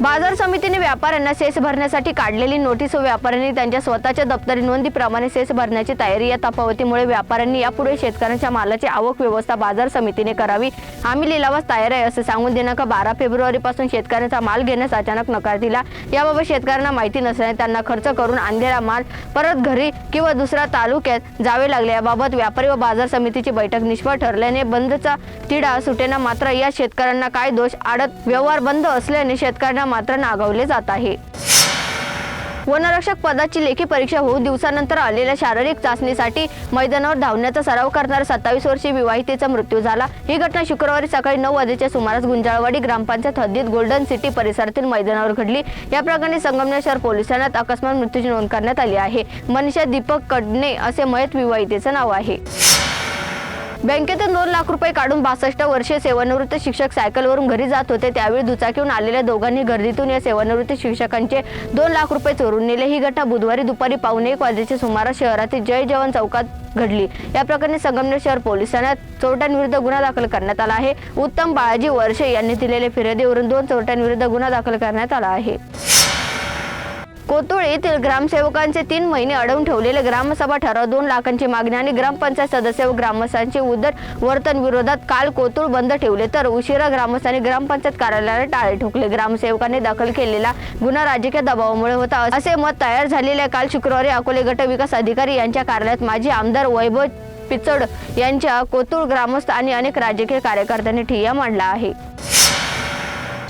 बाजार समितीने व्यापाऱ्यांना सेस भरण्यासाठी काढलेली नोटीस व व्यापाऱ्यांनी त्यांच्या स्वतःच्या दप्तरी नोंदीप्रमाणे सेस भरण्याची तयारी या तफावतीमुळे व्यापाऱ्यांनी यापुढे शेतकऱ्यांच्या मालाची आवक व्यवस्था बाजार समितीने करावी. आम्ही लिलावास तयार आहे असे सांगून दिनांक बारा फेब्रुवारीपासून शेतकऱ्यांचा माल घेण्यास अचानक नकार दिला. याबाबत शेतकऱ्यांना माहिती नसल्याने त्यांना खर्च करून आणलेला माल परत घरी किंवा दुसऱ्या तालुक्यात जावे लागले. याबाबत व्यापारी व बाजार समितीची बैठक निष्फळ ठरल्याने बंदचा तिढा सुटेना मात्र या शेतकऱ्यांना काय दोष? आडत व्यवहार बंद असल्याने शेतकऱ्यांना मात्र नागवले जात आहे. वनरक्षक पदाची लेखी परीक्षा होऊन दिवसानंतर आलेल्या शारीरिक चाचणीसाठी मैदानावर धावण्याचा सराव करणाऱ्या सत्तावीस वर्षीय विवाहितेचा मृत्यू झाला. ही घटना शुक्रवारी सकाळी नऊ वाजेच्या सुमारास गुंजाळवाडी ग्रामपंचायत हद्दीत गोल्डन सिटी परिसरातील मैदानावर घडली. या प्रकरणी संगमनेर शहर पोलिसांना अकस्मात मृत्यूची नोंद करण्यात आली आहे. मनीषा दीपक कडणे असे मयत विवाहितेचं नाव आहे. बँकेतून दोन लाख रुपये काढून बासष्ट वर्षीय सेवानिवृत्त शिक्षक सायकलवरून घरी जात होते. त्यावेळी दुचाकीहून आलेल्या दोघांनी गर्दीतून या सेवानिवृत्त शिक्षकांचे दोन लाख रुपये चोरून नेले. ही घटना बुधवारी दुपारी पावणे एक वाजेच्या सुमारास शहरातील जय जवान चौकात घडली. या प्रकरणी संगमनेर शहर पोलिसांना चोरट्यांविरुद्ध गुन्हा दाखल करण्यात आला आहे. उत्तम बाळाजी वर्षे यांनी दिलेल्या फिर्यादीवरून दोन चोरट्यांविरुद्ध गुन्हा दाखल करण्यात आला आहे. कोतुळ येथील ग्रामसेवकांचे तीन महिने अडवून ठेवलेले ग्रामसभा ठराव दोन लाखांची मागणी आणि ग्रामपंचायत सदस्य व ग्रामस्थांचे उदर वर्तन विरोधात काल कोतुळ बंद ठेवले. तर उशिरा ग्रामस्थांनी ग्रामपंचायत कार्यालयाला टाळे ठोकले. ग्रामसेवकांनी दाखल केलेला गुन्हा राजकीय दबावामुळे होता असे मत तयार झालेल्या काल शुक्रवारी अकोले गट विकास अधिकारी यांच्या कार्यालयात माजी आमदार वैभव पिचड यांच्या कोतुळ ग्रामस्थ आणि अनेक राजकीय कार्यकर्त्यांनी ठिय्या मांडला आहे.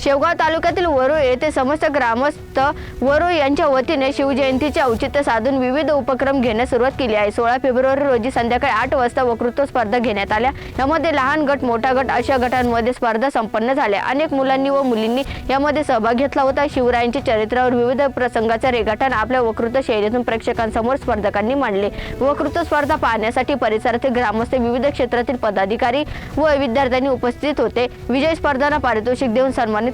शेवगाव तालुक्यातील वरुळ येथे समस्त ग्रामस्थ वरुळ यांच्या वतीने शिवजयंतीचे औचित्य साधून विविध उपक्रम घेण्यास सुरुवात केली आहे. सोळा फेब्रुवारी रोजी संध्याकाळी आठ वाजता वक्तृत्व स्पर्धा घेण्यात आल्या. यामध्ये लहान गट मोठा गट अशा गटांमध्ये स्पर्धा संपन्न झाल्या. अनेक मुलांनी व मुलींनी यामध्ये सहभाग घेतला होता. शिवरायांच्या चरित्रावर विविध प्रसंगाचे रेखाटन आपल्या वक्तृत्व शैलीतून प्रेक्षकांसमोर स्पर्धकांनी मांडले. वक्तृत्व स्पर्धा पाहण्यासाठी परिसरातील ग्रामस्थ विविध क्षेत्रातील पदाधिकारी व विद्यार्थ्यांनी उपस्थित होते. विजय स्पर्धांना पारितोषिक देऊन सन्मानित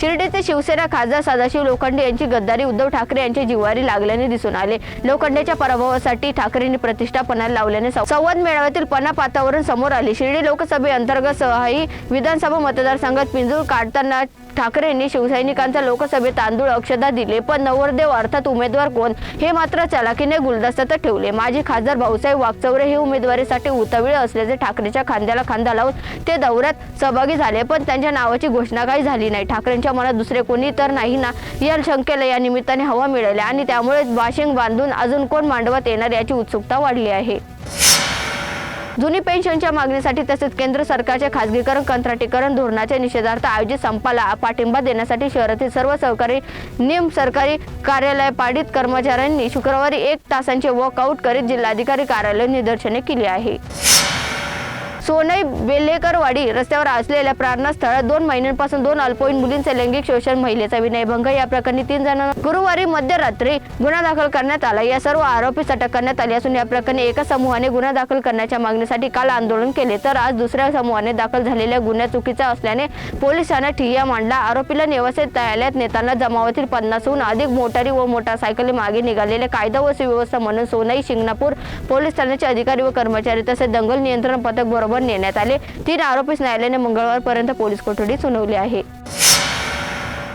शिर्डीचे शिवसेना खासदार सदाशिव लोखंडे यांची गद्दारी उद्धव ठाकरे यांच्या जिवारी लागल्याने दिसून आले. लोखंडेच्या पराभवासाठी ठाकरेंनी प्रतिष्ठा पणाला लावल्याने संवाद मेळाव्यातील पणा पातावरून समोर आली. शिर्डी लोकसभेअंतर्गत सहाही विधानसभा मतदारसंघात पिंजूर काढताना ठाकरेंनी शिवसैनिकांचा लोकसभेत तांदूळ अक्षदा दिले पण नवरदेव अर्थात उमेदवार कोण हे मात्र चलाकीने गुलदस्त्यात ठेवले. माजी खासदार भाऊसाहेब वागचौरे हे उमेदवारीसाठी उतावीळ असल्याचे ठाकरेच्या खांद्याला खांदा लावून ते दौऱ्यात सहभागी झाले पण त्यांच्या नावाची घोषणा काही झाली नाही. ठाकरेंच्या मनात दुसरे कोणी तर नाही ना या शंकेला या निमित्ताने हवा मिळाली आणि त्यामुळे बाशिंग बांधून अजून कोण मांडवात येणार याची उत्सुकता वाढली आहे. जुनी पेन्शनच्या मागणीसाठी तसेच केंद्र सरकारच्या खासगीकरण कंत्राटीकरण धोरणाच्या निषेधार्थ आयोजित संपाला पाठिंबा देण्यासाठी शहरातील सर्व सहकारी निम सरकारी कार्यालय पाडित कर्मचाऱ्यांनी शुक्रवारी एक तासांचे वॉकआउट करीत जिल्हाधिकारी कार्यालय निदर्शने केली आहे. सोनई बेलेकरवाडी रस्त्यावर असलेल्या प्रार्थनास्थळात दोन महिन्यांपासून दोन अल्पवयीन मुलींचे लैंगिक शोषण महिलेचा विनयभंग या प्रकरणी तीन जणांना गुरुवारी मध्यरात्री गुन्हा दाखल करण्यात आला. या सर्व आरोपीस अटक करण्यात आली असून या प्रकरणी एका समूहाने गुन्हा दाखल करण्याच्या मागणीसाठी काल आंदोलन केले. तर आज दुसऱ्या समूहाने दाखल झालेल्या गुन्ह्या चुकीचा असल्याने पोलिसांना ठिय्या मांडला. आरोपीला निवासित न्यायालयात नेताना जमावातील पन्नासहून अधिक मोटारी व मोटारसायकली मागे निघालेले कायदा व सुव्यवस्था म्हणून सोनई शिंगणापूर पोलीस ठाण्याचे अधिकारी व कर्मचारी तसेच दंगल नियंत्रण पथक बरोबर नेण्यात आले. तीन आरोपीस न्यायालयाने मंगळवारपर्यंत पोलीस कोठडी सुनावली आहे.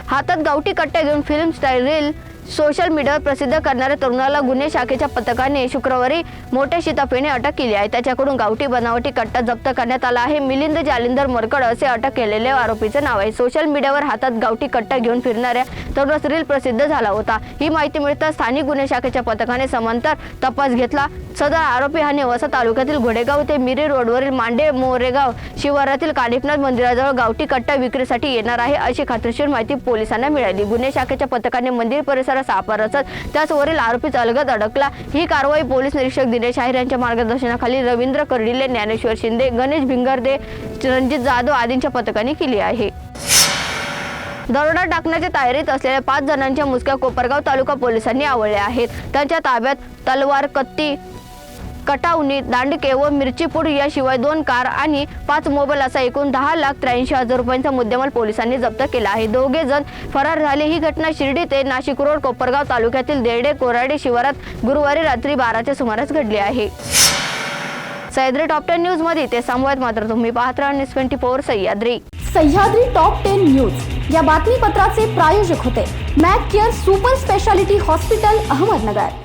हातात गावठी कट्ट्या घेऊन फिल्म स्टाईल रील सोशल मीडियावर प्रसिद्ध करणाऱ्या तरुणाला गुन्हे शाखेच्या पथकाने शुक्रवारी मोठ्या शिताफेने अटक केली आहे. त्याच्याकडून गावठी बनावटी कट्टा जप्त करण्यात आला आहे. मिलिंद जालिंदर मरकड असे अटक केलेले आरोपीचे नाव आहे. सोशल मीडियावर हातात गावठी कट्टा घेऊन फिरणाऱ्या तरुणास रील प्रसिद्ध झाला होता. ही माहिती मिळताच स्थानिक गुन्हे शाखेच्या पथकाने समांतर तपास घेतला. सदर आरोपी हा नेवासा तालुक्यातील घोडेगाव ते मिरी रोडवरील मांडे मोरेगाव शिवारातील कानिपनाथ मंदिराजवळ गावठी कट्टा विक्रीसाठी येणार आहे अशी खात्रीशीर माहिती पोलिसांना मिळाली. गुन्हे शाखेच्या पथकाने मंदिर परिसरात सापळा रचत त्याचवरील आरोपी अलगद अडकला. ही कारवाई पोलीस निरीक्षक दिनेश आहेर यांच्या मार्गदर्शनाखाली रवींद्र कर्डिले ज्ञानेश्वर शिंदे गणेश भिंगरदे रणजित जाधव आदींच्या पथकाने केली आहे. दरोडा टाकण्याच्या तयारीत असलेल्या पाच जणांच्या मुसक्या कोपरगाव तालुका पोलिसांनी आवळल्या आहेत. त्यांच्या ताब्यात तलवार कत्ती कटावणी दांडके व मिरचीपूड याशिवाय दोन कार आणि पाच मोबाईल असा एकूण दहा लाख त्र्याऐंशी हजार रुपयांचा मुद्देमाल पोलिसांनी जप्त केला आहे. दोघे जण फरार झाले. ही घटना शिर्डी ते नाशिक रोड कोपरगाव तालुक्यातील देरडे कोराडे शिवारात गुरुवारी रात्री बाराच्या सुमारास घडली आहे. सह्याद्री टॉप टेन न्यूजमध्ये ते संवाद मात्र तुम्ही पाहत राहा news twenty four Sahyadri. Sahyadri top ten news. या बातमीपत्राचे प्रायोजक होते. Mac care super speciality hospital Ahmednagar.